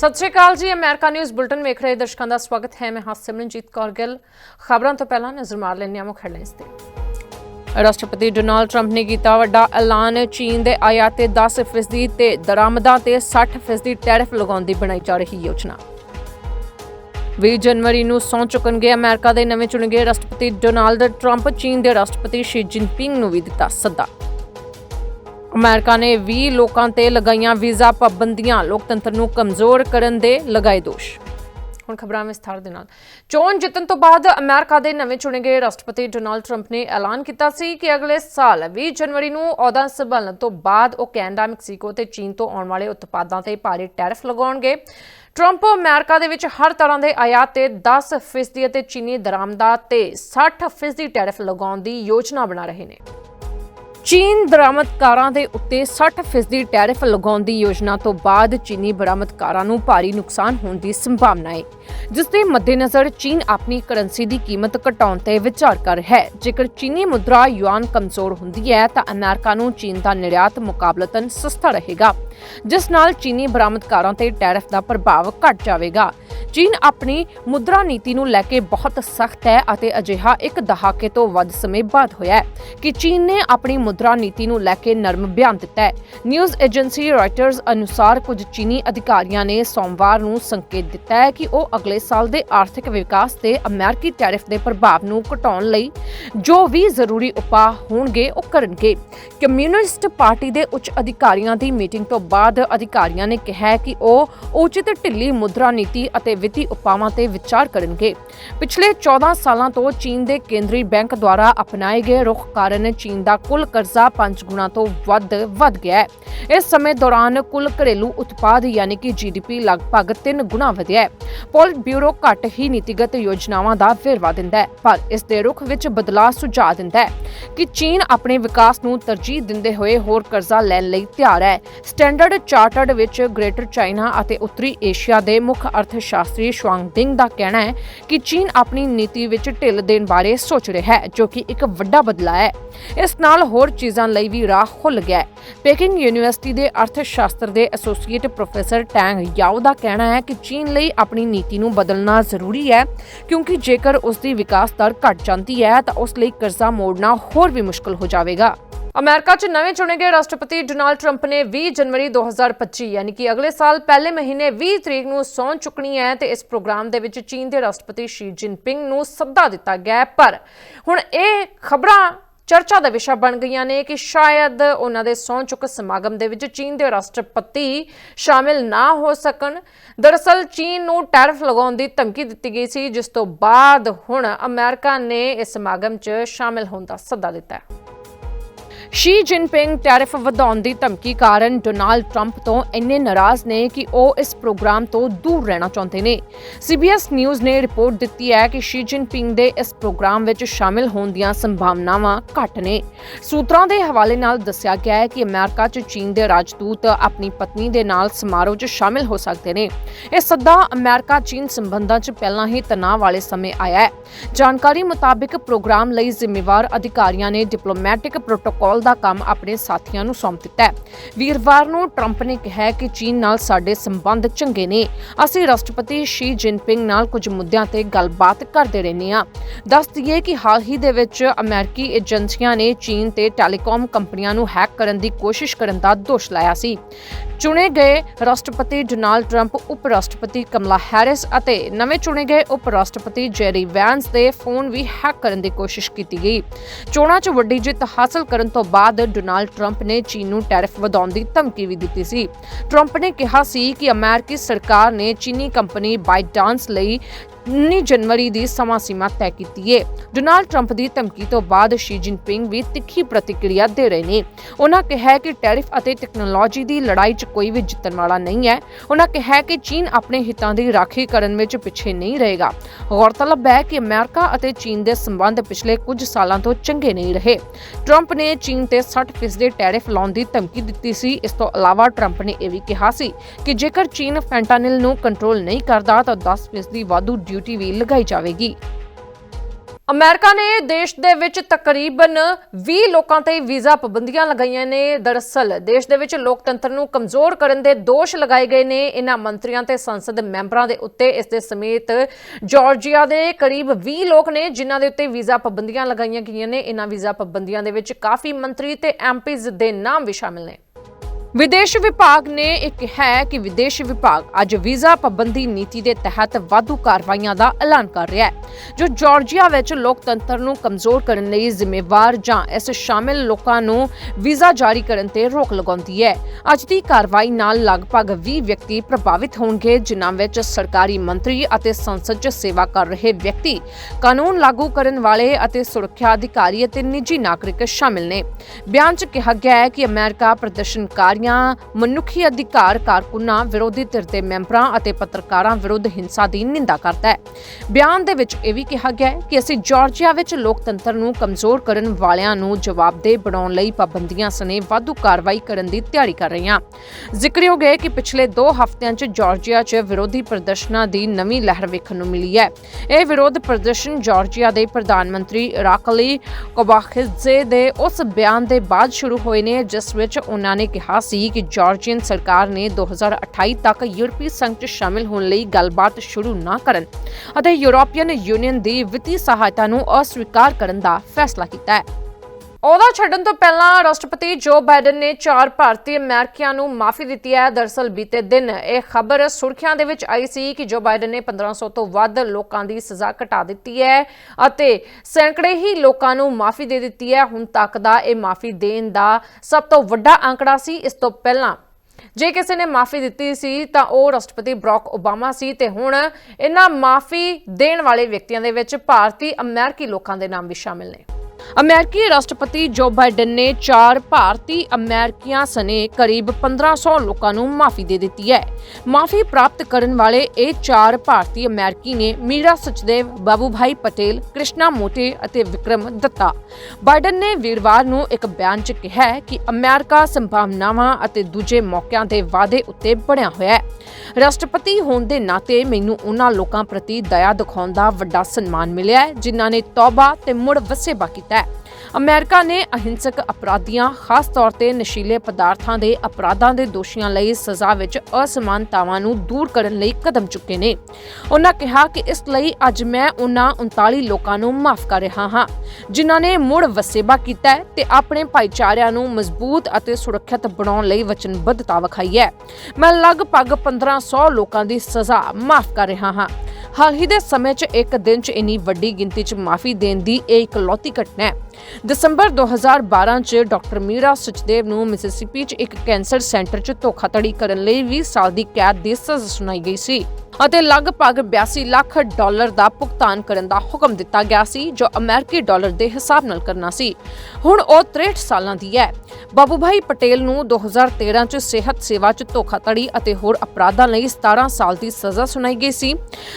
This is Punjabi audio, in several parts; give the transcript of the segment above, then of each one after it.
ਸਤਿ ਸ਼੍ਰੀ ਅਕਾਲ ਜੀ, ਅਮਰੀਕਾ ਨਿਊਜ਼ ਬੁਲਟਨ ਵੇਖ ਰਹੇ ਦਰਸ਼ਕਾਂ ਦਾ ਸਵਾਗਤ ਹੈ। ਮੈਂ ਹਾਂ ਸਿਮਰਨਜੀਤ ਕੌਰ ਗਿੱਲ। ਖਬਰਾਂ ਤੋਂ ਪਹਿਲਾਂ ਨਜ਼ਰ ਮਾਰ ਲੈਂਦੇ ਹਾਂ ਮੁੱਖ ਹੈਡਲਾਈਨਸ ਤੇ। ਰਾਸ਼ਟਰਪਤੀ ਡੋਨਾਲਡ ਟਰੰਪ ਨੇ ਕੀਤਾ ਵੱਡਾ ਐਲਾਨ। ਚੀਨ ਦੇ ਆਯਾਤ ਤੇ 10% ਤੇ ਦਰਾਮਦਾਂ ਤੇ 60% ਟੈਰਿਫ ਲਗਾਉਣ ਦੀ ਬਣਾਈ ਜਾ ਰਹੀ ਯੋਜਨਾ। 20 ਜਨਵਰੀ ਨੂੰ ਸਹੁੰ ਚੁੱਕਣਗੇ ਅਮਰੀਕਾ ਦੇ ਨਵੇਂ ਚੁਣੇ ਗਏ ਰਾਸ਼ਟਰਪਤੀ ਡੋਨਾਲਡ ਟਰੰਪ। ਚੀਨ ਦੇ ਰਾਸ਼ਟਰਪਤੀ ਸ਼ੀ ਜਿਨਪਿੰਗ ਨੂੰ ਵੀ ਦਿੱਤਾ ਸੱਦਾ। ਅਮਰੀਕਾ ਨੇ 20 ਲੋਕਾਂ ਤੇ ਲਗਾਈਆਂ ਵੀਜ਼ਾ ਪਾਬੰਦੀਆਂ। ਲੋਕਤੰਤਰ ਨੂੰ ਕਮਜ਼ੋਰ ਕਰਨ ਦੇ ਲਗਾਏ ਦੋਸ਼। ਹੁਣ ਖਬਰਾਂ ਵਿਸਥਾਰ ਦੇ ਨਾਲ। ਚੋਣ ਜਿੱਤਣ ਤੋਂ ਬਾਅਦ ਅਮਰੀਕਾ ਦੇ ਨਵੇਂ ਚੁਣੇ ਗਏ ਰਾਸ਼ਟਰਪਤੀ ਡੋਨਾਲਡ ਟਰੰਪ ਨੇ ਐਲਾਨ ਕੀਤਾ ਸੀ ਕਿ ਅਗਲੇ ਸਾਲ 20 ਜਨਵਰੀ ਨੂੰ ਅਹੁਦਾ ਸੰਭਾਲਣ ਤੋਂ ਬਾਅਦ ਉਹ ਕੈਨੇਡਾ, ਮੈਕਸੀਕੋ ਤੇ ਚੀਨ ਤੋਂ ਆਉਣ ਵਾਲੇ ਉਤਪਾਦਾਂ ਤੇ ਭਾਰੀ ਟੈਰਿਫ ਲਗਾਉਣਗੇ। ਟਰੰਪ ਅਮਰੀਕਾ ਦੇ ਵਿੱਚ ਹਰ ਤਰ੍ਹਾਂ ਦੇ ਆਯਾਤ ਤੇ 10% ਅਤੇ ਚੀਨੀ ਦਰਾਮਦਾ ਤੇ 60% ਟੈਰਿਫ ਲਗਾਉਣ ਦੀ ਯੋਜਨਾ ਬਣਾ ਰਹੇ ਨੇ। ਚੀਨ ਬਰਾਮਦਕਾਰਾਂ ਦੇ ਉੱਤੇ 60% ਟੈਰਿਫ ਲਗਾਉਣ ਦੀ ਯੋਜਨਾ ਤੋਂ ਬਾਅਦ ਚੀਨੀ ਬਰਾਮਦਕਾਰਾਂ ਨੂੰ ਭਾਰੀ ਨੁਕਸਾਨ ਹੋਣ ਦੀ ਸੰਭਾਵਨਾ ਹੈ। ਜਿਸ ਦੇ ਮੱਦੇਨਜ਼ਰ ਚੀਨ ਆਪਣੀ ਕਰੰਸੀ ਦੀ ਕੀਮਤ ਘਟਾਉਣ ਤੇ ਵਿਚਾਰ ਕਰ ਰਿਹਾ ਹੈ। ਜੇਕਰ ਚੀਨੀ ਮੁਦਰਾ ਯੁਆਨ ਕਮਜ਼ੋਰ ਹੁੰਦੀ ਹੈ ਤਾਂ ਅਮਰੀਕਾ ਨੂੰ ਚੀਨ ਦਾ ਨਿਰਯਾਤ ਮੁਕਾਬਲਤਨ ਸਸਤਾ ਰਹੇਗਾ। ਜਿਸ ਨਾਲ ਚੀਨੀ ਬਰਾਮਦਕਾਰਾਂ ਤੇ ਟੈਰਿਫ ਦਾ ਪ੍ਰਭਾਵ ਘਟ ਜਾਵੇਗਾ। ਚੀਨ ਆਪਣੀ ਮੁਦਰਾ ਨੀਤੀ ਨੂੰ ਲੈ ਕੇ ਬਹੁਤ ਸਖਤ ਹੈ ਅਤੇ ਅਜਿਹਾ ਇੱਕ ਦਹਾਕੇ ਤੋਂ ਵੱਧ ਸਮੇਂ ਬਾਅਦ ਹੋਇਆ ਹੈ ਕਿ ਚੀਨ ਨੇ ਆਪਣੀ ਮੁਦਰਾ ਨੀਤੀ ਨੂੰ ਲੈ ਕੇ ਨਰਮ ਬਿਆਨ ਦਿੱਤਾ ਹੈ। ਨਿਊਜ਼ ਏਜੰਸੀ ਰਾਇਟਰਸ ਅਨੁਸਾਰ ਕੁਝ ਚੀਨੀ ਅਧਿਕਾਰੀਆਂ ਨੇ ਸੋਮਵਾਰ ਨੂੰ ਸੰਕੇਤ ਦਿੱਤਾ ਹੈ ਕਿ ਉਹ ਅਗਲੇ ਸਾਲ ਦੇ ਆਰਥਿਕ ਵਿਕਾਸ ਤੇ ਅਮਰੀਕੀ ਟੈਰਿਫ ਦੇ ਪ੍ਰਭਾਵ ਨੂੰ ਘਟਾਉਣ ਲਈ ਜੋ ਵੀ ਜ਼ਰੂਰੀ ਉਪਾਅ ਹੋਣਗੇ, ਉਹ ਕਰਨਗੇ। ਕਮਿਊਨਿਸਟ ਪਾਰਟੀ ਦੇ ਉੱਚ ਅਧਿਕਾਰੀਆਂ ਦੀ ਮੀਟਿੰਗ ਤੋਂ ਬਾਅਦ ਅਧਿਕਾਰੀਆਂ ਨੇ ਕਿਹਾ ਕਿ ਉਹ ਉਚਿਤ ਢਿੱਲੀ ਮੁਦਰਾ ਨੀਤੀ ਅਤੇ ਵਿੱਤੀ ਉਪਾਵਾਂ ਤੇ ਵਿਚਾਰ ਕਰਨਗੇ। ਪਿਛਲੇ 14 ਸਾਲਾਂ ਤੋਂ ਚੀਨ ਦੇ ਕੇਂਦਰੀ ਬੈਂਕ ਦੁਆਰਾ ਅਪਣਾਏ ਗਏ ਰੁਖ ਕਾਰਨ ਚੀਨ ਦਾ ਕੁੱਲ ਕਰਜ਼ਾ 5 ਗੁਣਾ ਤੋਂ ਵੱਧ ਵੱਧ ਗਿਆ ਹੈ। ਇਸ ਸਮੇਂ ਦੌਰਾਨ ਕੁੱਲ ਘਰੇਲੂ ਉਤਪਾਦ ਯਾਨੀ ਕਿ ਜੀਡੀਪੀ ਲਗਭਗ 3 ਗੁਣਾ ਵਧਿਆ ਹੈ। ਪੋਲ ਬਿਊਰੋ ਘੱਟ ਹੀ ਨੀਤੀਗਤ ਯੋਜਨਾਵਾਂ ਦਾ ਵੇਰਵਾ ਦਿੰਦਾ ਹੈ, ਪਰ ਇਸ ਦੇ ਰੁਖ ਵਿੱਚ ਬਦਲਾਅ ਸੁਝਾਅ ਦਿੰਦਾ ਹੈ ਕਿ ਚੀਨ ਆਪਣੇ ਵਿਕਾਸ ਨੂੰ ਤਰਜੀਹ ਦਿੰਦੇ ਹੋਏ ਹੋਰ ਕਰਜ਼ਾ ਲੈਣ ਲਈ ਤਿਆਰ ਹੈ। ਸਟੈਂਡਰਡ ਚਾਰਟਰਡ ਵਿੱਚ ਗ੍ਰੇਟਰ ਚਾਈਨਾ ਅਤੇ ਉੱਤਰੀ ਏਸ਼ੀਆ ਦੇ ਮੁੱਖ ਅਰਥਸ਼ਾਸਤਰੀ ਸ਼ਵਾਂਗਡਿੰਗ ਦਾ ਕਹਿਣਾ ਹੈ ਕਿ ਚੀਨ ਆਪਣੀ ਨੀਤੀ ਵਿੱਚ ਢਿੱਲ ਦੇਣ ਬਾਰੇ ਸੋਚ ਰਿਹਾ ਹੈ, ਜੋ ਕਿ ਇੱਕ ਵੱਡਾ ਬਦਲਾਅ ਹੈ। ਇਸ ਨਾਲ ਹੋਰ ਚੀਜ਼ਾਂ ਲਈ ਵੀ ਰਾਹ ਖੁੱਲ ਗਿਆ ਹੈ। ਪੇਕਿੰਗ ਯੂਨੀਵਰਸਿਟੀ ਦੇ ਅਰਥਸ਼ਾਸਤਰ ਦੇ ਐਸੋਸੀਏਟ ਪ੍ਰੋਫੈਸਰ ਟੈਂਗ ਯਾਓ ਦਾ ਕਹਿਣਾ ਹੈ ਕਿ ਚੀਨ ਲਈ ਆਪਣੀ ਨੀਤੀ ਨੂੰ ਬਦਲਣਾ ਜ਼ਰੂਰੀ ਹੈ, ਕਿਉਂਕਿ ਜੇਕਰ ਉਸ ਦੀ ਵਿਕਾਸ ਦਰ ਘਟ ਜਾਂਦੀ ਹੈ, ਤਾਂ ਉਸ ਲਈ ਕਰਜ਼ਾ ਮੋੜਨਾ ਹੋਰ ਵੀ ਮੁਸ਼ਕਲ ਹੋ ਜਾਵੇਗਾ। ਅਮਰੀਕਾ 'ਚ ਨਵੇਂ ਚੁਣੇ ਗਏ ਰਾਸ਼ਟਰਪਤੀ ਡੋਨਾਲਡ ਟਰੰਪ ਨੇ 20 ਜਨਵਰੀ 2025 ਯਾਨੀ ਕਿ ਅਗਲੇ ਸਾਲ ਪਹਿਲੇ ਮਹੀਨੇ 20 ਤਰੀਕ ਨੂੰ ਸਹੁੰ ਚੁੱਕਣੀ ਹੈ ਤੇ ਇਸ ਪ੍ਰੋਗਰਾਮ ਦੇ ਵਿੱਚ ਚੀਨ ਦੇ ਰਾਸ਼ਟਰਪਤੀ ਸ਼ੀ ਜਿਨਪਿੰਗ ਨੂੰ ਸੱਦਾ ਦਿੱਤਾ ਗਿਆ ਪਰ ਹੁਣ ਇਹ ਖਬਰਾਂ ਚਰਚਾ ਦਾ ਵਿਸ਼ਾ ਬਣ ਗਈਆਂ ਨੇ ਕਿ ਸ਼ਾਇਦ ਉਹਨਾਂ ਦੇ ਸਹੁੰ ਚੁੱਕ ਸਮਾਗਮ ਦੇ ਵਿੱਚ ਚੀਨ ਦੇ ਰਾਸ਼ਟਰਪਤੀ ਸ਼ਾਮਿਲ ਨਾ ਹੋ ਸਕਣ। ਦਰਅਸਲ ਚੀਨ ਨੂੰ ਟੈਰਫ ਲਗਾਉਣ ਦੀ ਧਮਕੀ ਦਿੱਤੀ ਗਈ ਸੀ, ਜਿਸ ਤੋਂ ਬਾਅਦ ਹੁਣ ਅਮਰੀਕਾ ਨੇ ਇਸ ਸਮਾਗਮ 'ਚ ਸ਼ਾਮਿਲ ਹੋਣ ਦਾ ਸੱਦਾ ਦਿੱਤਾ ਹੈ। ਸ਼ੀ ਜਿਨਪਿੰਗ ਟੈਰਿਫ ਵਧਾਉਣ ਦੀ ਧਮਕੀ ਕਾਰਨ ਡੋਨਾਲਡ ਟਰੰਪ ਤੋਂ ਇੰਨੇ ਨਾਰਾਜ਼ ਨੇ ਕਿ ਉਹ ਇਸ ਪ੍ਰੋਗਰਾਮ ਤੋਂ ਦੂਰ ਰਹਿਣਾ ਚਾਹੁੰਦੇ ਨੇ। CBS ਨਿਊਜ਼ ਨੇ ਰਿਪੋਰਟ ਦਿੱਤੀ ਹੈ ਕਿ ਸ਼ੀ ਜਿਨਪਿੰਗ ਦੇ ਇਸ ਪ੍ਰੋਗਰਾਮ ਵਿੱਚ ਸ਼ਾਮਿਲ ਹੋਣ ਦੀਆਂ ਸੰਭਾਵਨਾਵਾਂ ਘੱਟ ਨੇ। ਸੂਤਰਾਂ ਦੇ ਹਵਾਲੇ ਨਾਲ ਦੱਸਿਆ ਗਿਆ ਹੈ ਕਿ ਅਮਰੀਕਾ 'ਚ ਚੀਨ ਦੇ ਰਾਜਦੂਤ ਆਪਣੀ ਪਤਨੀ ਦੇ ਨਾਲ ਸਮਾਰੋਹ 'ਚ ਸ਼ਾਮਿਲ ਹੋ ਸਕਦੇ ਨੇ। ਇਹ ਸੱਦਾ ਅਮਰੀਕਾ ਚੀਨ ਸੰਬੰਧਾਂ 'ਚ ਪਹਿਲਾਂ ਹੀ ਤਣਾਅ ਵਾਲੇ ਸਮੇਂ ਆਇਆ ਹੈ। ਜਾਣਕਾਰੀ ਮੁਤਾਬਿਕ ਪ੍ਰੋਗਰਾਮ ਲਈ ਜ਼ਿੰਮੇਵਾਰ ਅਧਿਕਾਰੀਆਂ ਨੇ ਡਿਪਲੋਮੈਟਿਕ ਪ੍ਰੋਟੋਕਾਲ ਦਾ ਕੰਮ ਆਪਣੇ ਸਾਥੀਆਂ ਨੂੰ ਸੌਂਪ ਦਿੱਤਾ ਹੈ। ਵੀਰਵਾਰ ਨੂੰ ਟਰੰਪ ਨੇ ਕਿਹਾ ਕਿ ਚੀਨ ਨਾਲ ਸਾਡੇ ਸੰਬੰਧ ਚੰਗੇ ਨੇ। ਅਸੀਂ ਰਾਸ਼ਟਰਪਤੀ ਸ਼ੀ ਜਿਨਪਿੰਗ ਨਾਲ ਕੁਝ ਮੁੱਦਿਆਂ ਤੇ ਗੱਲਬਾਤ ਕਰਦੇ ਰਹਿੰਦੇ ਹਾਂ। ਦੱਸ ਦਈਏ ਕਿ ਹਾਲ ਹੀ ਦੇ ਵਿੱਚ ਅਮਰੀਕੀ ਏਜੰਸੀਆਂ ਨੇ ਚੀਨ ਤੇ ਟੈਲੀਕਾਮ ਕੰਪਨੀਆਂ ਨੂੰ ਹੈਕ ਕਰਨ ਦੀ ਕੋਸ਼ਿਸ਼ ਕਰਨ ਦਾ ਦੋਸ਼ ਲਾਇਆ ਸੀ। ਚੁਣੇ ਗਏ ਰਾਸ਼ਟਰਪਤੀ ਡੋਨਾਲਡ ਟਰੰਪ ਉਪ ਰਾਸ਼ਟਰਪਤੀ ਕਮਲਾ ਹੈਰਿਸ ਅਤੇ ਨਵੇਂ ਚੁਣੇ ਗਏ ਉਪ ਰਾਸ਼ਟਰਪਤੀ ਜੈਰੀ ਵੈਂਸ ਦੇ ਫੋਨ ਵੀ ਹੈਕ ਕਰਨ ਦੀ ਕੋਸ਼ਿਸ਼ ਕੀਤੀ ਗਈ। ਚੋਣਾਂ 'ਚ ਵੱਡੀ ਜਿੱਤ ਹਾਸਲ ਕਰਨ ਤੋਂ ਬਾਅਦ ਡੋਨਾਲਡ ਟਰੰਪ ਨੇ ਚੀਨ ਨੂੰ ਟੈਰਿਫ ਵਧਾਉਣ ਦੀ ਧਮਕੀ ਵੀ ਦਿੱਤੀ ਸੀ। ਟਰੰਪ ਨੇ ਕਿਹਾ ਸੀ ਕਿ ਅਮਰੀਕੀ ਸਰਕਾਰ ਨੇ ਚੀਨੀ ਕੰਪਨੀ ਬਾਈਡਾਂਸ ਲਈ 19 ਜਨਵਰੀ ਦੀ ਸਮਾਂ ਸੀਮਾ ਤੈਅ ਕੀਤੀ ਹੈ ਡੋਨਾਲਡ ਟਰੰਪ ਦੀ ਧਮਕੀ ਤੋਂ ਬਾਅਦ ਸ਼ੀ ਜਿਨਪਿੰਗ ਵੀ ਤਿੱਖੀ ਪ੍ਰਤੀਕਿਰਿਆ ਦੇ ਰਹੇ ਨੇ। ਉਹਨਾਂ ਕਿਹਾ ਕਿ ਟੈਰਿਫ ਅਤੇ ਟੈਕਨੋਲੋਜੀ ਦੀ ਲੜਾਈ 'ਚ ਕੋਈ ਵੀ ਜਿੱਤਣ ਵਾਲਾ ਨਹੀਂ ਹੈ। ਉਹਨਾਂ ਕਿਹਾ ਕਿ ਚੀਨ ਆਪਣੇ ਹਿੱਤਾਂ ਦੀ ਰਾਖੀ ਕਰਨ ਵਿੱਚ ਪਿੱਛੇ ਨਹੀਂ ਰਹੇਗਾ। ਗੌਰਤਲਬ ਹੈ ਕਿ ਅਮਰੀਕਾ ਅਤੇ ਚੀਨ ਦੇ ਸੰਬੰਧ ਪਿਛਲੇ ਕੁਝ ਸਾਲਾਂ ਤੋਂ ਚੰਗੇ ਨਹੀਂ ਰਹੇ। ਟਰੰਪ ਨੇ ਚੀਨ ਤੇ 60% ਦੇ ਟੈਰਿਫ ਲਾਉਣ ਦੀ ਧਮਕੀ ਦਿੱਤੀ ਸੀ। ਇਸ ਤੋਂ ਇਲਾਵਾ ਟਰੰਪ ਨੇ ਇਹ ਵੀ ਕਿਹਾ ਸੀ ਕਿ ਜੇਕਰ ਚੀਨ ਫੈਂਟਾਨਿਲ ਨੂੰ ਕੰਟਰੋਲ ਨਹੀਂ ਕਰਦਾ ਤਾਂ 10% ਦੀ ਵਾਧੂ ਡਿਊਟੀ ਵੀ ਲਗਾਈ ਜਾਵੇਗੀ। ਅਮਰੀਕਾ ਨੇ ਦੇਸ਼ ਦੇ ਵਿੱਚ ਤਕਰੀਬਨ 20 ਲੋਕਾਂ ਤੇ ਵੀਜ਼ਾ ਪਾਬੰਦੀਆਂ ਲਗਾਈਆਂ ਨੇ। ਦਰਅਸਲ, ਦੇਸ਼ ਦੇ ਵਿੱਚ ਲੋਕਤੰਤਰ ਨੂੰ ਕਮਜ਼ੋਰ ਕਰਨ ਦੇ ਦੋਸ਼ ਲਗਾਏ ਗਏ ਨੇ। ਇਹਨਾਂ ਮੰਤਰੀਆਂ ਤੇ ਸੰਸਦ ਮੈਂਬਰਾਂ ਦੇ ਉੱਤੇ ਇਸ ਦੇ ਸਮੇਤ ਜਾਰਜੀਆ ਦੇ ਕਰੀਬ 20 ਲੋਕ ਨੇ ਜਿਨ੍ਹਾਂ ਦੇ ਉੱਤੇ ਵੀਜ਼ਾ ਪਾਬੰਦੀਆਂ ਲਗਾਈਆਂ ਗਈਆਂ ਨੇ। ਇਹਨਾਂ ਵੀਜ਼ਾ ਪਾਬੰਦੀਆਂ ਦੇ ਵਿੱਚ ਕਾਫੀ ਮੰਤਰੀ ਤੇ ਐਮਪੀਜ਼ ਦੇ ਨਾਮ ਵੀ ਸ਼ਾਮਿਲ ਨੇ। ਵਿਦੇਸ਼ ਵਿਭਾਗ ਨੇ ਇਹ ਕਿਹਾ ਹੈ ਕਿ ਵਿਦੇਸ਼ ਵਿਭਾਗ ਅੱਜ ਵੀਜ਼ਾ ਪਾਬੰਦੀ ਨੀਤੀ ਦੇ ਤਹਿਤ ਵਾਧੂ ਕਾਰਵਾਈਆਂ ਦਾ ਐਲਾਨ ਕਰ ਰਿਹਾ ਹੈ, ਜੋ ਜਾਰਜੀਆ ਵਿੱਚ ਲੋਕਤੰਤਰ ਨੂੰ ਕਮਜ਼ੋਰ ਕਰਨ ਲਈ ਜ਼ਿੰਮੇਵਾਰ ਜਾਂ ਇਸ ਸ਼ਾਮਿਲ ਲੋਕਾਂ ਨੂੰ ਵੀਜ਼ਾ ਜਾਰੀ ਕਰਨ ਤੇ ਰੋਕ ਲਗਾਉਂਦੀ ਹੈ। ਅੱਜ ਦੀ ਕਾਰਵਾਈ ਨਾਲ ਲਗਭਗ 20 ਵਿਅਕਤੀ ਪ੍ਰਭਾਵਿਤ ਹੋਣਗੇ, ਜਿਨ੍ਹਾਂ ਵਿੱਚ ਸਰਕਾਰੀ ਮੰਤਰੀ ਅਤੇ ਸੰਸਦ 'ਚ ਸੇਵਾ ਕਰ ਰਹੇ ਵਿਅਕਤੀ, ਕਾਨੂੰਨ ਲਾਗੂ ਕਰਨ ਵਾਲੇ ਅਤੇ ਸੁਰੱਖਿਆ ਅਧਿਕਾਰੀ ਅਤੇ ਨਿੱਜੀ ਨਾਗਰਿਕ ਸ਼ਾਮਿਲ ਨੇ। ਬਿਆਨ 'ਚ ਕਿਹਾ ਗਿਆ ਹੈ ਕਿ ਅਮਰੀਕਾ ਪ੍ਰਦਰਸ਼ਨਕਾਰੀਆਂ ਮਨੁੱਖੀ ਅਧਿਕਾਰ ਕਾਰਕੁਨਾਂ ਵਿਰੋਧੀ ਧਿਰ ਦੇ ਮੈਂਬਰਾਂ ਅਤੇ ਪੱਤਰਕਾਰਾਂ ਵਿਰੁੱਧ ਹਿੰਸਾ ਦੀ ਨਿੰਦਾ ਕਰਦਾ ਹੈ। ਬਿਆਨ ਦੇ ਵਿੱਚ ਇਹ ਵੀ ਕਿਹਾ ਗਿਆ ਹੈ ਕਿ ਅਸੀਂ ਜਾਰਜੀਆ ਵਿੱਚ ਲੋਕਤੰਤਰ ਨੂੰ ਕਮਜ਼ੋਰ ਕਰਨ ਵਾਲਿਆਂ ਨੂੰ ਜਵਾਬਦੇਹ ਬਣਾਉਣ ਲਈ ਪਾਬੰਦੀਆਂ ਸਣੇ ਵਾਧੂ ਕਾਰਵਾਈ ਕਰਨ ਦੀ ਤਿਆਰੀ ਕਰ ਰਹੇ ਹਾਂ ਜ਼ਿਕਰਯੋਗ ਹੈ ਕਿ ਪਿਛਲੇ 2 ਹਫ਼ਤਿਆਂ 'ਚ ਜਾਰਜੀਆ 'ਚ ਵਿਰੋਧੀ ਪ੍ਰਦਰਸ਼ਨਾਂ ਦੀ ਨਵੀਂ ਲਹਿਰ ਵੇਖਣ ਨੂੰ ਮਿਲੀ ਹੈ। ਇਹ ਵਿਰੋਧ ਪ੍ਰਦਰਸ਼ਨ ਜਾਰਜੀਆ ਦੇ ਪ੍ਰਧਾਨ ਮੰਤਰੀ ਰਾਕਲੀ ਕੋਬਾਖਿਜ਼ੇ ਦੇ ਉਸ ਬਿਆਨ ਦੇ ਬਾਅਦ ਸ਼ੁਰੂ ਹੋਏ ਨੇ, ਜਿਸ ਵਿੱਚ ਉਹਨਾਂ ਨੇ ਕਿਹਾ ਸੀ ਕਿ ਜਾਰਜੀਅਨ ਸਰਕਾਰ ਨੇ 2028 ਤੱਕ ਯੂਰਪੀ ਸੰਘ 'ਚ ਸ਼ਾਮਿਲ ਹੋਣ ਲਈ ਗੱਲਬਾਤ ਸ਼ੁਰੂ ਨਾ ਕਰਨ ਅਤੇ ਯੂਰੋਪੀਅਨ ਯੂਨੀਅਨ ਦੀ ਵਿੱਤੀ ਸਹਾਇਤਾ ਨੂੰ ਅਸਵੀਕਾਰ ਕਰਨ ਦਾ ਫੈਸਲਾ ਕੀਤਾ ਹੈ। ਅਹੁਦਾ ਛੱਡਣ ਤੋਂ ਪਹਿਲਾਂ ਰਾਸ਼ਟਰਪਤੀ ਜੋ ਬਾਈਡਨ ਨੇ ਚਾਰ ਭਾਰਤੀ ਅਮਰੀਕੀਆਂ ਨੂੰ ਮਾਫੀ ਦਿੱਤੀ ਹੈ, ਦਰਸਲ ਬੀਤੇ ਦਿਨ ਇਹ ਖਬਰ ਸੁਰਖੀਆਂ ਦੇ ਵਿੱਚ ਆਈ ਸੀ ਕਿ ਜੋ ਬਾਈਡਨ ਨੇ 1500 ਤੋਂ ਵੱਧ ਲੋਕਾਂ ਦੀ ਸਜ਼ਾ ਘਟਾ ਦਿੱਤੀ ਹੈ ਅਤੇ ਸੈਂਕੜੇ ਹੀ ਲੋਕਾਂ ਨੂੰ ਮਾਫੀ ਦੇ ਦਿੱਤੀ ਹੈ। ਹੁਣ ਤੱਕ ਦਾ ਇਹ ਮਾਫੀ ਦੇਣ ਦਾ ਸਭ ਤੋਂ ਵੱਡਾ ਅੰਕੜਾ ਸੀ। ਇਸ ਤੋਂ ਪਹਿਲਾਂ ਜੇ ਕਿਸੇ ਨੇ ਮਾਫੀ ਦਿੱਤੀ ਸੀ ਤਾਂ ਉਹ ਰਾਸ਼ਟਰਪਤੀ ਬਰਾਕ ਓਬਾਮਾ ਸੀ ਤੇ ਹੁਣ ਇਹਨਾਂ ਮਾਫੀ ਦੇਣ ਵਾਲੇ ਵਿਅਕਤੀਆਂ ਦੇ ਵਿੱਚ ਭਾਰਤੀ ਅਮਰੀਕੀ ਲੋਕਾਂ ਦੇ ਨਾਮ ਵੀ ਸ਼ਾਮਿਲ ਨੇ। ਅਮਰੀਕੀ ਰਾਸ਼ਟਰਪਤੀ ਜੋ ਬਾਈਡਨ ਨੇ ਚਾਰ ਭਾਰਤੀ ਅਮਰੀਕੀਆਂ ਸਣੇ ਕਰੀਬ 1500 ਲੋਕਾਂ ਨੂੰ ਮਾਫੀ ਦੇ ਦਿੱਤੀ ਹੈ। ਮਾਫੀ ਪ੍ਰਾਪਤ ਕਰਨ ਵਾਲੇ ਇਹ ਚਾਰ ਭਾਰਤੀ ਅਮਰੀਕੀ ਨੇ ਮੀਰਾ ਸਚਦੇਵ ਬਾਬੂ ਭਾਈ ਪਟੇਲ, ਕ੍ਰਿਸ਼ਨਾ ਮੋਟੇ ਅਤੇ ਵਿਕਰਮ ਦੱਤਾ। ਬਾਈਡਨ ਨੇ ਵੀਰਵਾਰ ਨੂੰ ਇੱਕ ਬਿਆਨ 'ਚ ਕਿਹਾ ਕਿ ਅਮਰੀਕਾ ਸੰਭਾਵਨਾਵਾਂ ਅਤੇ ਦੂਜੇ ਮੌਕਿਆਂ ਦੇ ਵਾਅਦੇ ਉੱਤੇ ਬਣਿਆ ਹੋਇਆ ਹੈ। ਰਾਸ਼ਟਰਪਤੀ ਹੋਣ ਦੇ ਨਾਤੇ ਮੈਨੂੰ ਉਹਨਾਂ ਲੋਕਾਂ ਪ੍ਰਤੀ ਦਇਆ ਦਿਖਾਉਣ ਦਾ ਵੱਡਾ ਸਨਮਾਨ ਮਿਲਿਆ ਹੈ, ਜਿਨ੍ਹਾਂ ਨੇ ਤੌਬਾ ਤੇ ਮੁੜ ਵਸੇਬਾ ਕੀਤਾ ਅਮਰੀਕਾ ਨੇ ਅਹਿੰਸਕ ਅਪਰਾਧੀਆਂ, ਖਾਸ ਤੌਰ ਤੇ ਨਸ਼ੀਲੇ ਪਦਾਰਥਾਂ ਦੇ ਅਪਰਾਧਾਂ ਦੇ ਦੋਸ਼ੀਆਂ ਲਈ ਸਜ਼ਾ ਵਿੱਚ ਅਸਮਾਨਤਾਵਾਂ ਨੂੰ ਦੂਰ ਕਰਨ ਲਈ ਕਦਮ ਚੁੱਕੇ ਨੇ। ਉਹਨਾਂ ਕਿਹਾ ਕਿ ਇਸ ਲਈ ਅੱਜ ਮੈਂ ਉਹਨਾਂ 39 ਲੋਕਾਂ ਨੂੰ ਮਾਫ ਕਰ ਰਿਹਾ ਹਾਂ, ਜਿਨ੍ਹਾਂ ਨੇ ਮੁੜ ਵਸੇਬਾ ਕੀਤਾ ਹੈ ਤੇ ਆਪਣੇ ਭਾਈਚਾਰਿਆਂ ਨੂੰ ਮਜ਼ਬੂਤ ਅਤੇ ਸੁਰੱਖਿਅਤ ਬਣਾਉਣ ਲਈ ਵਚਨਬੱਧਤਾ ਵਿਖਾਈ ਹੈ। ਮੈਂ ਲਗਭਗ 1500 ਲੋਕਾਂ ਦੀ ਸਜ਼ਾ ਮਾਫ ਕਰ ਰਿਹਾ ਹਾਂ। ਹਾਲ ਹੀ ਦੇ ਸਮੇਂ 'ਚ ਇੱਕ ਦਿਨ 'ਚ ਇੰਨੀ ਵੱਡੀ ਗਿਣਤੀ 'ਚ ਮਾਫੀ ਦੇਣ ਦੀ ਇਹ ਇਕਲੌਤੀ ਘਟਨਾ ਹੈ ਦਸੰਬਰ 2012 'ਚ ਡਾਕਟਰ ਮੀਰਾ ਸਚਦੇਵ ਨੂੰ ਮਿਸਿਸਿਪੀ 'ਚ ਇੱਕ ਕੈਂਸਰ ਸੈਂਟਰ 'ਚ ਧੋਖਾਧੜੀ ਕਰਨ ਲਈ 20 ਸਾਲ ਦੀ ਕੈਦ ਦੀ ਸਜ਼ਾ ਸੁਣਾਈ ਗਈ ਸੀ ਅਤੇ ਲਗਭਗ 82 ਲੱਖ ਡਾਲਰ ਦਾ ਭੁਗਤਾਨ ਕਰਨ ਦਾ ਹੁਕਮ ਦਿੱਤਾ ਗਿਆ ਸੀ, ਜੋ ਅਮਰੀਕੀ ਡਾਲਰ ਦੇ ਹਿਸਾਬ ਨਾਲ ਕਰਨਾ ਸੀ। ਹੁਣ ਉਹ 63 ਸਾਲਾਂ ਦੀ ਹੈ। ਬਾਬੂ ਭਾਈ ਪਟੇਲ ਨੂੰ 2013 ਚ ਸਿਹਤ ਸੇਵਾ ਚ ਧੋਖਾਧੜੀ ਅਤੇ ਹੋਰ ਅਪਰਾਧਾਂ ਲਈ 17 ਸਾਲ ਦੀ ਸਜ਼ਾ ਸੁਣਾਈ ਗਈ ਸੀ।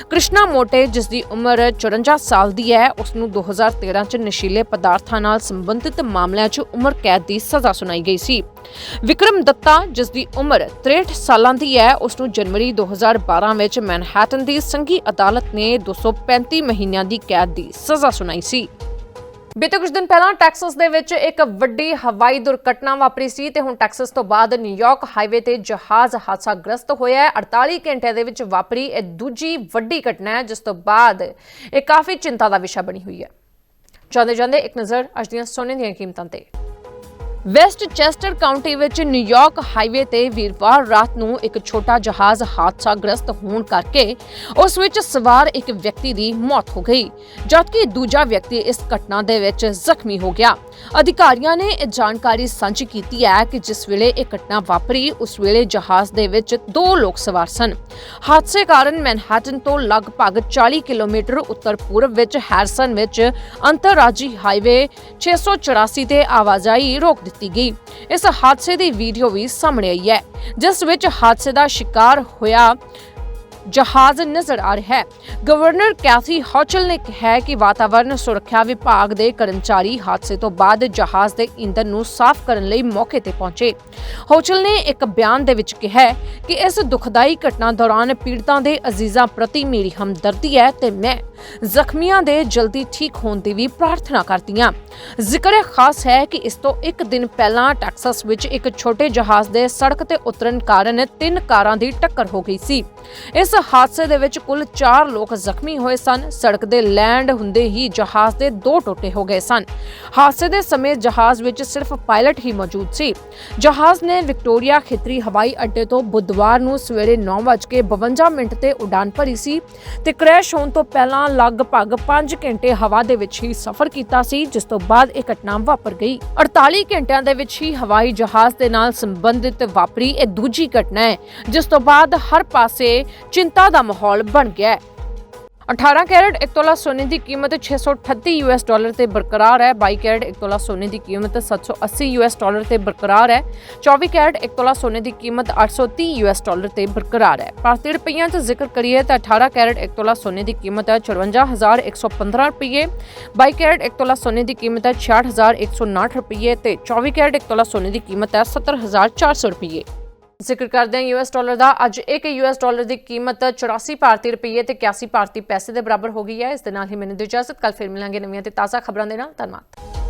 ਕ੍ਰਿਸ਼ਨਾ ਮੋਟੇ, ਜਿਸ ਦੀ ਉਮਰ 54 ਸਾਲ ਦੀ ਹੈ, ਉਸ ਨੂੰ 2013 ਚ ਨਸ਼ੀਲੇ ਪਦਾਰਥਾਂ ਨਾਲ ਸੰਬੰਧਿਤ ਮਾਮਲਿਆਂ 'ਚ ਉਮਰ ਕੈਦ ਦੀ ਸਜ਼ਾ ਸੁਣਾਈ ਗਈ ਸੀ। ਵਿਕਰਮ ਦੱਤਾ, ਜਿਸ ਦੀ ਉਮਰ 63 ਸਾਲਾਂ ਦੀ ਹੈ, ਉਸ ਨੂੰ ਜਨਵਰੀ 2012 ਵਿੱਚ ਮੈਨਹੈਟਨ ਦੀ ਸੰਘੀ ਅਦਾਲਤ ਨੇ 235 ਮਹੀਨਿਆਂ ਦੀ ਕੈਦ ਦੀ ਸਜ਼ਾ ਸੁਣਾਈ ਸੀ। ਬੀਤੇ ਕੁਝ ਦਿਨ ਪਹਿਲਾਂ ਟੈਕਸਸ ਦੇ ਵਿੱਚ ਇੱਕ ਵੱਡੀ ਹਵਾਈ ਦੁਰਘਟਨਾ ਵਾਪਰੀ ਸੀ ਤੇ ਹੁਣ ਟੈਕਸਸ ਤੋਂ ਬਾਅਦ ਨਿਊਯਾਰਕ ਹਾਈਵੇ ਤੇ ਜਹਾਜ਼ ਹਾਦਸਾ ਗ੍ਰਸਤ ਹੋਇਆ ਹੈ। 48 ਘੰਟਿਆਂ ਦੇ ਵਿੱਚ ਵਾਪਰੀ ਇਹ ਦੂਜੀ ਵੱਡੀ ਘਟਨਾ ਹੈ, ਜਿਸ ਤੋਂ ਬਾਅਦ ਇਹ ਕਾਫੀ ਚਿੰਤਾ ਦਾ ਵਿਸ਼ਾ ਬਣੀ ਹੋਈ ਹੈ। ਜਾਂਦੇ ਜਾਂਦੇ ਇੱਕ ਨਜ਼ਰ ਅੱਜ ਦੀਆਂ ਸੋਨੇ ਦੀਆਂ ਕੀਮਤਾਂ ਤੇ। ਵੈਸਟ ਚੈਸਟਰ ਕਾਉਂਟੀ ਵਿੱਚ ਨਿਊਯਾਰਕ ਹਾਈਵੇ ਤੇ ਵੀਰਵਾਰ ਰਾਤ ਨੂੰ ਇੱਕ ਛੋਟਾ ਜਹਾਜ਼ ਹਾਦਸਾਗ੍ਰਸਤ ਹੋਣ ਕਰਕੇ ਉਸ ਵਿੱਚ ਸਵਾਰ ਇੱਕ ਵਿਅਕਤੀ ਦੀ ਮੌਤ ਹੋ ਗਈ, ਜਦਕਿ ਦੂਜਾ ਵਿਅਕਤੀ ਇਸ ਘਟਨਾ ਦੇ ਵਿੱਚ ਜ਼ਖਮੀ ਹੋ ਗਿਆ। ਅਧਿਕਾਰੀਆਂ ਨੇ ਇਹ ਜਾਣਕਾਰੀ ਸਾਂਝੀ ਕੀਤੀ ਹੈ ਕਿ ਜਿਸ ਵੇਲੇ ਇਹ ਘਟਨਾ ਵਾਪਰੀ, ਉਸ ਵੇਲੇ ਜਹਾਜ਼ ਦੇ ਵਿੱਚ ਦੋ ਲੋਕ ਸਵਾਰ ਸਨ। ਹਾਦਸੇ ਕਾਰਨ ਮੈਨਹਟਨ ਤੋਂ ਲਗਭਗ 40 ਕਿਲੋਮੀਟਰ ਉੱਤਰ ਪੂਰਬ ਵਿੱਚ ਹੈਰਸਨ ਵਿੱਚ ਅੰਤਰਰਾਜੀ ਹਾਈਵੇ 684 ਤੇ ਆਵਾਜਾਈ ਰੋਕ ਦਿੱਤੀ ਗਈ। ਇਸ ਹਾਦਸੇ ਦੀ ਵੀਡੀਓ ਵੀ ਸਾਹਮਣੇ ਆਈ ਹੈ, ਜਿਸ ਵਿੱਚ ਹਾਦਸੇ ਦਾ ਸ਼ਿਕਾਰ ਹੋਇਆ ਜਹਾਜ਼ ਨਜ਼ਰ ਆ ਰਿਹਾ ਹੈ। ਗਵਰਨਰ ਕੈਥੀ ਹੌਚਲ ਨੇ ਕਿਹਾ ਕਿ ਵਾਤਾਵਰਣ ਸੁਰੱਖਿਆ ਵਿਭਾਗ ਦੇ ਕਰਮਚਾਰੀ ਹਾਦਸੇ ਤੋਂ ਬਾਅਦ ਜਹਾਜ਼ ਦੇ ਇੰਧਨ ਨੂੰ ਸਾਫ਼ ਕਰਨ ਲਈ ਮੌਕੇ ਤੇ ਪਹੁੰਚੇ। ਹੌਚਲ ਨੇ ਇੱਕ ਬਿਆਨ ਦੇ ਵਿੱਚ ਕਿਹਾ ਕਿ ਇਸ ਦੁਖਦਾਈ ਘਟਨਾ ਦੌਰਾਨ ਪੀੜਤਾਂ ਦੇ ਅਜ਼ੀਜ਼ਾਂ ਪ੍ਰਤੀ ਮੇਰੀ ਹਮਦਰਦੀ ਹੈ ਤੇ ਮੈਂ ਜ਼ਖਮੀਆਂ ਦੇ ਜਲਦੀ ਠੀਕ ਹੋਣ ਦੀ ਵੀ ਪ੍ਰਾਰਥਨਾ ਕਰਦੀ ਹਾਂ। ਜ਼ਿਕਰ ਖਾਸ ਹੈ ਕਿ ਇਸ ਤੋਂ ਇੱਕ ਦਿਨ ਪਹਿਲਾਂ ਟੈਕਸਸ ਵਿੱਚ ਇੱਕ ਛੋਟੇ ਜਹਾਜ਼ ਦੇ ਸੜਕ ਤੇ ਉਤਰਨ ਕਾਰਨ ਤਿੰਨ ਕਾਰਾਂ ਦੀ ਟੱਕਰ ਹੋ ਗਈ ਸੀ। ਇਸ ਹਾਦਸੇ ਦੇ ਵਿੱਚ ਕੁੱਲ 4 ਲੋਕ ਜ਼ਖਮੀ ਹੋਏ ਸਨ। ਸੜਕ ਦੇ ਲੈਂਡ ਹੁੰਦੇ ਹੀ ਜਹਾਜ਼ ਦੇ ਦੋ ਟੋਟੇ ਹੋ ਗਏ ਸਨ। ਹਾਦਸੇ ਦੇ ਸਮੇਂ ਜਹਾਜ਼ ਵਿੱਚ ਸਿਰਫ ਪਾਇਲਟ ਹੀ ਮੌਜੂਦ ਸੀ। ਜਹਾਜ਼ ਨੇ ਵਿਕਟੋਰੀਆ ਖੇਤਰੀ ਹਵਾਈ ਅੱਡੇ ਤੋਂ ਬੁੱਧਵਾਰ ਨੂੰ ਸਵੇਰੇ 9:52 ਮਿੰਟ ਤੇ ਉਡਾਨ ਭਰੀ ਸੀ ਤੇ ਕ੍ਰੈਸ਼ ਹੋਣ ਤੋਂ ਪਹਿਲਾਂ ਲਗਭਗ 5 ਘੰਟੇ ਹਵਾ ਦੇ ਵਿੱਚ ਹੀ ਸਫ਼ਰ ਕੀਤਾ ਸੀ, ਜਿਸ ਤੋਂ ਬਾਅਦ ਇਹ ਘਟਨਾ ਵਾਪਰ ਗਈ। 48 ਘੰਟਿਆਂ ਦੇ ਵਿੱਚ ਹੀ ਹਵਾਈ ਜਹਾਜ਼ ਦੇ ਨਾਲ ਸੰਬੰਧਿਤ ਵਾਪਰੀ ਇਹ ਦੂਜੀ ਘਟਨਾ ਹੈ, ਜਿਸ ਤੋਂ ਬਾਅਦ ਹਰ ਪਾਸੇ ਚਿੰਤਾ ਦਾ ਮਾਹੌਲ ਬਣ ਗਿਆ ਹੈ। 18 ਕੈਰਟ 1 ਤੋਲਾ ਸੋਨੇ ਦੀ ਕੀਮਤ 638 ਯੂਐਸ ਡਾਲਰ ਤੇ ਬਰਕਰਾਰ ਹੈ। 22 ਕੈਰਟ 1 ਤੋਲਾ ਸੋਨੇ ਦੀ ਕੀਮਤ 780 ਯੂਐਸ ਡਾਲਰ ਤੇ ਬਰਕਰਾਰ ਹੈ। 24 ਕੈਰਟ 1 ਤੋਲਾ ਸੋਨੇ ਦੀ ਕੀਮਤ 830 ਯੂਐਸ ਡਾਲਰ ਤੇ ਬਰਕਰਾਰ ਹੈ। ਭਾਰਤੀ ਰੁਪਈਆਂ 'ਚ ਜ਼ਿਕਰ ਕਰੀਏ ਤਾਂ 18 ਕੈਰਟ 1 ਤੋਲਾ ਸੋਨੇ ਦੀ ਕੀਮਤ ਹੈ 54115 ਰੁਪਏ 22 ਕੈਰਟ 1 ਤੋਲਾ ਸੋਨੇ ਦੀ ਕੀਮਤ ਹੈ 66159 ਰੁਪਏ ਤੇ 24 ਕੈਰਟ 1 ਤੋਲਾ ਸੋਨੇ ਦੀ ਕੀਮਤ ਹੈ 70400 ਰੁਪਏ ਜ਼ਿਕਰ ਕਰਦੇ ਹਾਂ ਯੂਐਸ ਡਾਲਰ ਦਾ। ਅੱਜ ਇੱਕ ਯੂਐਸ ਡਾਲਰ ਦੀ ਕੀਮਤ 84 ਭਾਰਤੀ ਰੁਪਏ ਤੇ 81 ਭਾਰਤੀ ਪੈਸੇ ਦੇ ਬਰਾਬਰ ਹੋ ਗਈ ਹੈ। ਇਸ ਦੇ ਨਾਲ ਹੀ ਮੈਨੂੰ ਦਿਓ ਇਜਾਜ਼ਤ ਕੱਲ ਫਿਰ ਮਿਲਾਂਗੇ ਨਵੀਆਂ ਤੇ ਤਾਜ਼ਾ ਖਬਰਾਂ ਦੇ ਨਾਲ। ਧੰਨਵਾਦ।